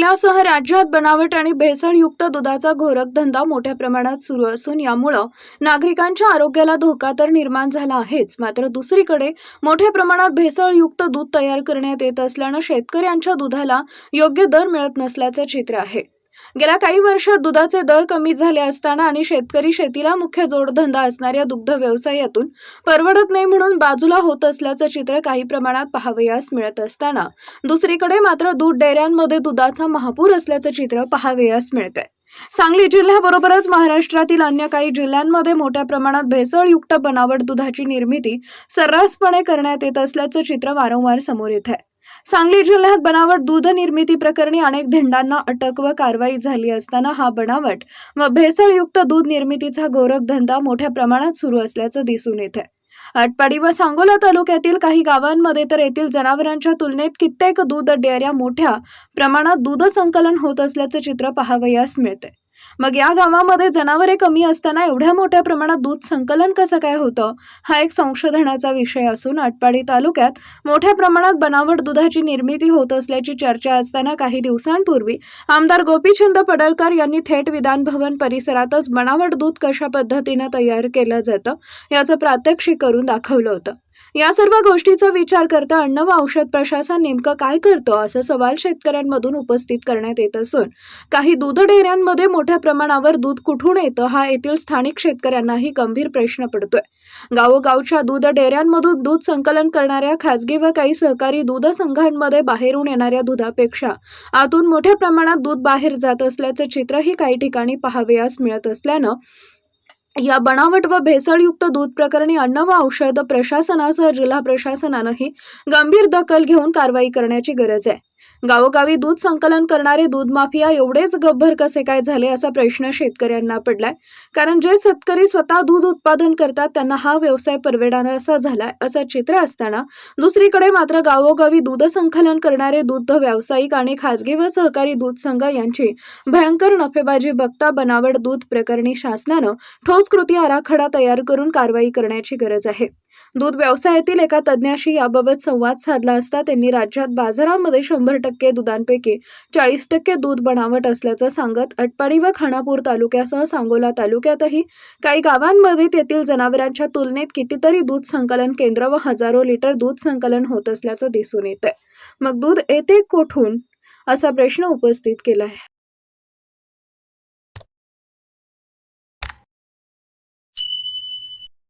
जिल्ह्यासह राज्यात बनावट आणि भेसळयुक्त दुधाचा घोरकधंदा मोठ्या प्रमाणात सुरू असून यामुळं नागरिकांच्या आरोग्याला धोका तर निर्माण झाला आहेच. मात्र दुसरीकडे मोठ्या प्रमाणात भेसळयुक्त दूध तयार करण्यात येत असल्यानं शेतकऱ्यांच्या दुधाला योग्य दर मिळत नसल्याचं चित्र आहे. गेल्या काही वर्षात दुधाचे दर कमी झाले असताना आणि शेतकरी शेतीला मुख्य जोडधंदा असणाऱ्या दुग्ध व्यवसायातून परवडत नाही म्हणून बाजूला होत असल्याचं चित्र काही प्रमाणात पाहावयास मिळत असताना दुसरीकडे मात्र दूध डेऱ्यांमध्ये दुधाचा महापूर असल्याचं चित्र पाहावयास मिळतंय. सांगली जिल्ह्याबरोबरच महाराष्ट्रातील अन्य काही जिल्ह्यांमध्ये मोठ्या प्रमाणात भेसळयुक्त बनावट दुधाची निर्मिती सर्रासपणे करण्यात येत असल्याचं चित्र वारंवार समोर येत आहे. सांगली जिल्ह्यात बनावट दूध निर्मिती प्रकरणी अनेक धेंडांना अटक व कारवाई झाली असताना हा बनावट व भेसळयुक्त दूध निर्मितीचा गोरखधंदा मोठ्या प्रमाणात सुरू असल्याचं दिसून येत आहे आटपाडी व सांगोला तालुक्यातील काही गावांमध्ये तर येथील जनावरांच्या तुलनेत कित्येक दूध डेअऱ्या मोठ्या प्रमाणात दूध संकलन होत असल्याचं चित्र पाहावयास मिळते मग या गावामध्ये जनावरे कमी असताना एवढ्या मोठ्या प्रमाणात दूध संकलन कसं काय होतं? हा एक संशोधनाचा विषय असून आटपाडी तालुक्यात मोठ्या प्रमाणात बनावट दुधाची निर्मिती होत असल्याची चर्चा असताना काही दिवसांपूर्वी आमदार गोपीचंद पडळकर यांनी थेट विधानभवन परिसरातच बनावट दूध कशा पद्धतीनं तयार केलं जातं याचं प्रात्यक्षिक करून दाखवलं होतं. या सर्व गोष्टीचा विचार करता अन्न व औषध प्रशासन नेमकं काय करतं असा सवाल शेतकऱ्यांमधून उपस्थित करण्यात येत असून काही दूध डेअऱ्यांमध्ये मोठ्या प्रमाणावर दूध कुठून येतं हा येथील स्थानिक शेतकऱ्यांनाही गंभीर प्रश्न पडतोय. गावोगावच्या दूध डेऱ्यांमधून दूध संकलन करणाऱ्या खासगी व काही सहकारी दूध संघांमध्ये बाहेरून येणाऱ्या दुधापेक्षा आतून मोठ्या प्रमाणात दूध बाहेर जात असल्याचं चित्रही काही ठिकाणी पाहावयास मिळत असल्यानं या बनावट व भेसळयुक्त दूध प्रकरणी अन्न व औषध प्रशासनासह जिल्हा प्रशासनानंही गंभीर दखल घेऊन कारवाई करण्याची गरज आहे. गावोगावी दूध संकलन करणारे दूध माफिया एवढेच गब्भर कसे काय झाले असा प्रश्न शेतकऱ्यांना पडलाय. कारण जे शेतकरी स्वतः दूध उत्पादन करतात त्यांना हा व्यवसाय परवडणारा झालाय असं चित्र असताना दुसरीकडे मात्र गावोगावी दूध संकलन करणारे दूध व्यावसायिक आणि खासगी व सहकारी दूध संघ यांची भयंकर नफेबाजी बघता बनावट दूध प्रकरणी शासनानं ठोस कृती आराखडा तयार करून कारवाई करण्याची गरज आहे. दूध व्यवसायातील एका तज्ज्ञाशी याबाबत संवाद साधला असता त्यांनी राज्यात बाजारामध्ये शंभर टक्के दुधांपैकी चाळीस टक्के दूध बनावट असल्याचं सांगत अटपाडी व खानापूर तालुक्यासह सांगोला तालुक्यातही काही गावांमध्ये तेथील जनावरांच्या तुलनेत कितीतरी दूध संकलन केंद्र व हजारो लिटर दूध संकलन होत असल्याचं दिसून येत आहे मग दूध येते कोठून? असा प्रश्न उपस्थित केला आहे.